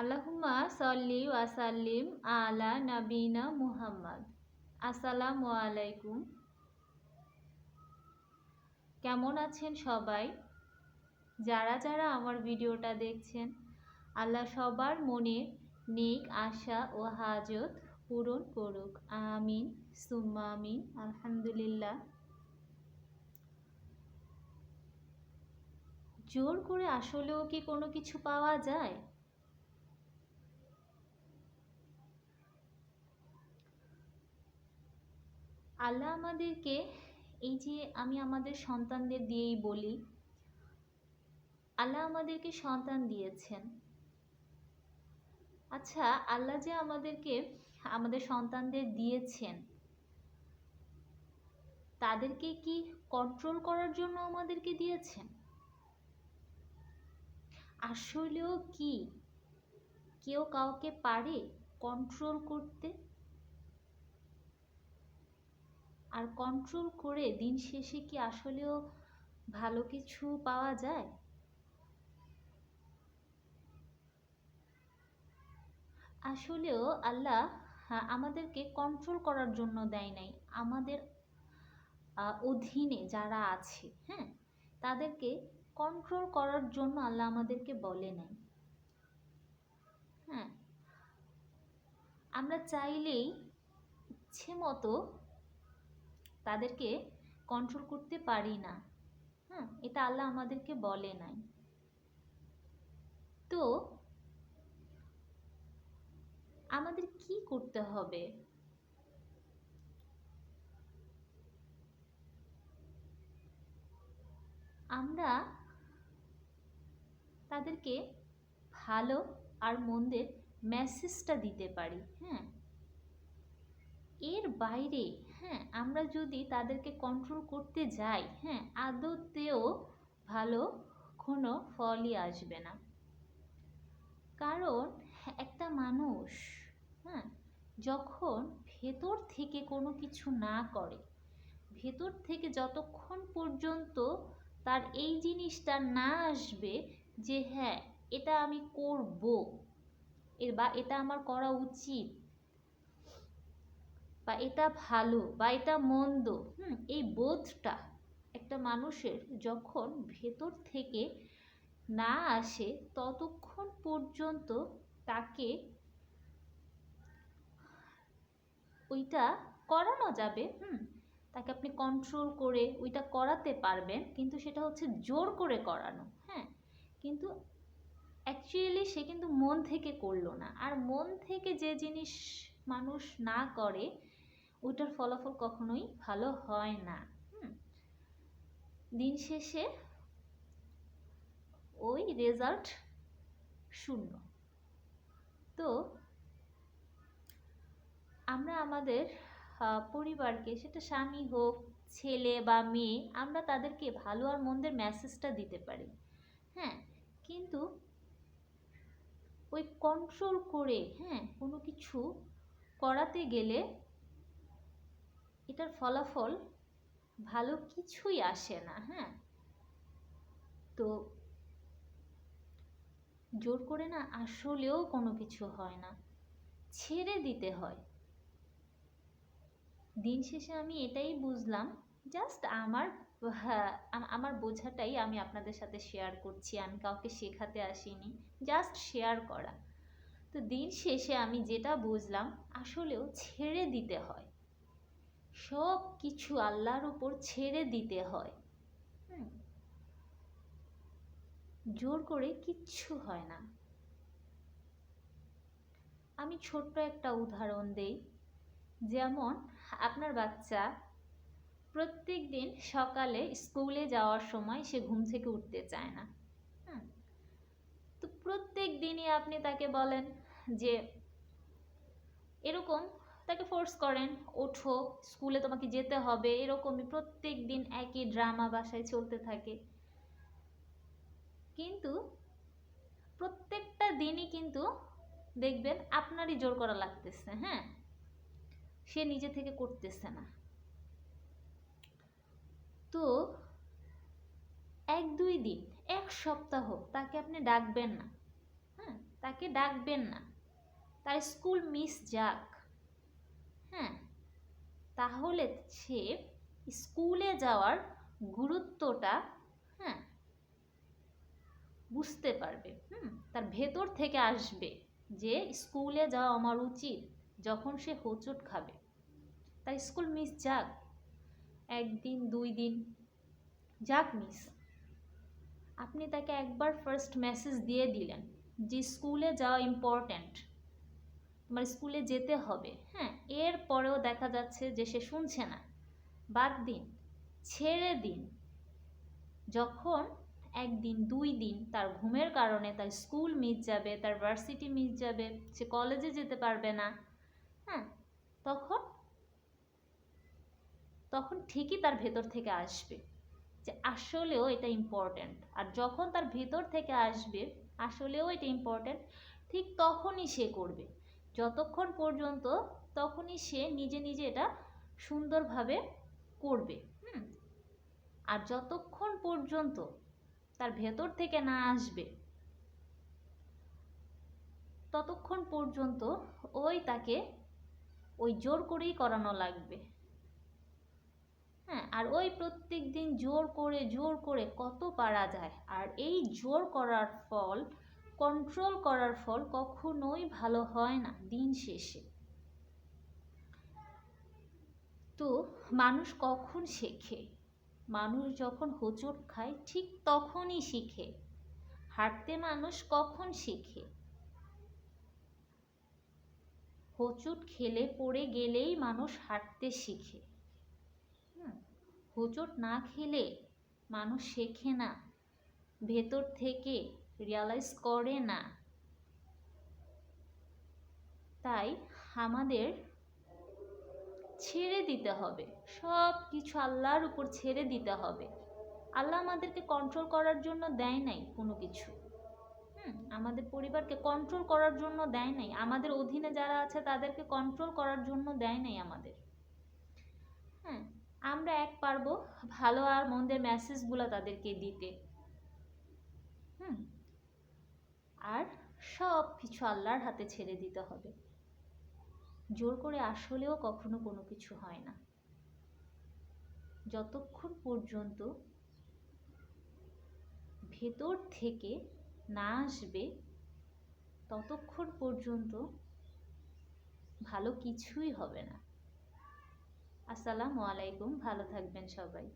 আল্লাহুম্মা সল্লি ওয়াসাল্লিম আলা নাবিনা মুহাম্মদ। আসসালামু আলাইকুম। কেমন আছেন সবাই? যারা যারা আমার ভিডিওটা দেখছেন, আল্লাহ সবার মনে নেক আশা ও হাজত পূরণ করুক। আমিন, সুম্মা আমিন, আলহামদুলিল্লাহ। জোর করে আসলেও কি কোনো কিছু পাওয়া যায়? আল্লাহ আমাদেরকে এই যে আমি আমাদের সন্তানদের দিয়েই বলি, আল্লাহ আমাদেরকে সন্তান দিয়েছেন। আচ্ছা আল্লাহ যে আমাদেরকে, আমাদের সন্তানদের দিয়েছেন, তাদেরকে কি কন্ট্রোল করার জন্য আমাদেরকে দিয়েছেন? আসলেও কি? কেউ কাউকে পারে কন্ট্রোল করতে? আর কন্ট্রোল করে দিন শেষে কি আসলেও ভালো কিছু পাওয়া যায়? আসলেও আল্লাহ আমাদেরকে কন্ট্রোল করার জন্য দেয় নাই। আমাদের অধীনে যারা আছে হ্যাঁ তাদেরকে কন্ট্রোল করার জন্য আল্লাহ আমাদেরকে বলে নাই। হ্যাঁ আমরা চাইলেই ইচ্ছে মতো তাদেরকে কন্ট্রোল করতে পারি না। হ্যাঁ এটা আল্লাহ আমাদেরকে বলে নাই। তো আমাদের কি করতে হবে? আমরা তাদেরকে ভালো আর মন্দের মেসেজটা দিতে পারি হ্যাঁ। এর বাইরে হ্যাঁ আমরা যদি তাদেরকে কন্ট্রোল করতে যাই হ্যাঁ আদতেও ভালো কোনো ফলই আসবে না। কারণ একটা মানুষ হ্যাঁ যখন ভেতর থেকে কোনো কিছু না করে, ভেতর থেকে যতক্ষণ পর্যন্ত তার এই জিনিসটা না আসবে যে হ্যাঁ এটা আমি করব, এর বা, এটা আমার করা উচিত বা এটা ভালো বা এটা মন্দ, হুম, এই বোধটা একটা মানুষের যখন ভেতর থেকে না আসে ততক্ষণ পর্যন্ত তাকে ওইটা করানো যাবে, হুম, তাকে আপনি কন্ট্রোল করে ওইটা করাতে পারবেন, কিন্তু সেটা হচ্ছে জোর করে করানো হ্যাঁ কিন্তু অ্যাকচুয়ালি সে কিন্তু মন থেকে করল না। আর মন থেকে যে জিনিস মানুষ না করে ওইটার ফলাফল কখনোই ভালো হয় না। দিন শেষে ওই রেজাল্ট শূন্য। তো আমরা আমাদের পরিবারকে, সেটা স্বামী হোক, ছেলে বা মেয়ে, আমরা তাদেরকে ভালো আর মন্দের মেসেজটা দিতে পারি। হ্যাঁ কিন্তু ওই কন্ট্রোল করে হ্যাঁ কোনো কিছু করাতে গেলে এটার ফলাফল ভালো কিছুই আসে না হ্যাঁ? তো জোর করে না আসলেও কোনো কিছু হয় না ছেড়ে দিতে হয়। দিন শেষে আমি এটাই বুঝলাম জাস্ট আমার হ্যাঁ, আমার বোঝাটাই আমি আপনাদের সাথে শেয়ার করছি আমি কাউকে শেখাতে আসিনি জাস্ট শেয়ার করা। তো দিন শেষে আমি যেটা বুঝলাম আসলেও ছেড়ে দিতে হয়। সব কিছু আল্লাহর উপর ছেড়ে দিতে হয়। জোর করে কিচ্ছু হয় না। আমি ছোট্ট একটা উদাহরণ দেই। যেমন, আপনার বাচ্চা প্রত্যেক দিন সকালে স্কুলে যাওয়ার সময় সে ঘুম থেকে উঠতে চায় না। তো প্রত্যেক দিনই আপনি তাকে বলেন যে, এরকম তাকে ফোর্স করেন, ওঠো স্কুলে তোমাকে যেতে হবে, এরকমই প্রত্যেক দিন একই ড্রামা বাসায় চলতে থাকে। কিন্তু প্রত্যেকটা দিনই কিন্তু দেখবেন আপনারই জোর করা লাগতেছে হ্যাঁ? সে নিজে থেকে করতেছে না। তো এক দুই দিন, এক সপ্তাহ তাকে আপনি ডাকবেন না হ্যাঁ? তাকে ডাকবেন না। তার স্কুল মিস যাক। হ্যাঁ তাহলে সে স্কুলে যাওয়ার গুরুত্বটা হ্যাঁ বুঝতে পারবে, হুম, তার ভেতর থেকে আসবে যে স্কুলে যাওয়া আমার উচিত যখন সে হোঁচট খাবে। তার স্কুল মিস যাক, একদিন, দুই দিন, যাক মিস। আপনি তাকে একবার ফার্স্ট মেসেজ দিয়ে দিলেন যে স্কুলে যাওয়া ইম্পর্ট্যান্ট তোমার স্কুলে যেতে হবে। হ্যাঁ এর পরেও দেখা যাচ্ছে যে সে শুনছে না। বাদ দিন, ছেড়ে দিন। যখন একদিন, দুই দিন তার ঘুমের কারণে তার স্কুল মিস যাবে, তার ভার্সিটি মিস যাবে, সে কলেজে যেতে পারবে না হ্যাঁ তখন তখন ঠিকই তার ভেতর থেকে আসবে যে আসলেও এটা ইম্পর্ট্যান্ট আর যখন তার ভেতর থেকে আসবে, আসলেও এটা ইম্পর্ট্যান্ট ঠিক তখনই সে করবে। যতক্ষণ পর্যন্ত তখনই সে নিজে নিজে এটা সুন্দরভাবে করবে, হুম? আর যতক্ষণ পর্যন্ত তার ভেতর থেকে না আসবে, ততক্ষণ পর্যন্ত ওই তাকে ওই জোর করেই করানো লাগবে। হ্যাঁ আর ওই প্রত্যেক দিন জোর করে জোর করে কত পারা যায়। আর এই জোর করার ফল কন্ট্রোল করার ফল কখনোই ভালো হয় না দিন শেষে। তো মানুষ কখন শেখে? মানুষ যখন হোঁচট খায়, ঠিক তখনই শিখে। হাঁটতে মানুষ কখন শেখে? হোঁচট খেলে পড়ে গেলেই মানুষ হাঁটতে শিখে। হোঁচট না খেলে মানুষ শেখে না। ভেতর থেকে রিয়ালাইজ করে না তাই আমাদের ছেড়ে দিতে হবে। সব কিছু আল্লাহর উপর ছেড়ে দিতে হবে। আল্লাহ আমাদেরকে কন্ট্রোল করার জন্য দেয় নাই কোনো কিছু। আমাদের পরিবারকে কন্ট্রোল করার জন্য দেয় নাই। আমাদের অধীনে যারা আছে তাদেরকে কন্ট্রোল করার জন্য দেয় নাই আমাদের। হ্যাঁ আমরা এক পারব ভালো আর মন্দের মেসেজগুলো তাদেরকে দিতে। হুম আর সব কিছু আল্লাহর হাতে ছেড়ে দিতে হবে। জোর করে আসলেও কখনো কোনো কিছু হয় না। যতক্ষণ পর্যন্ত ভেতর থেকে না আসবে, ততক্ষণ পর্যন্ত ভালো কিছুই হবে না। আসসালামু আলাইকুম, ভালো থাকবেন সবাই।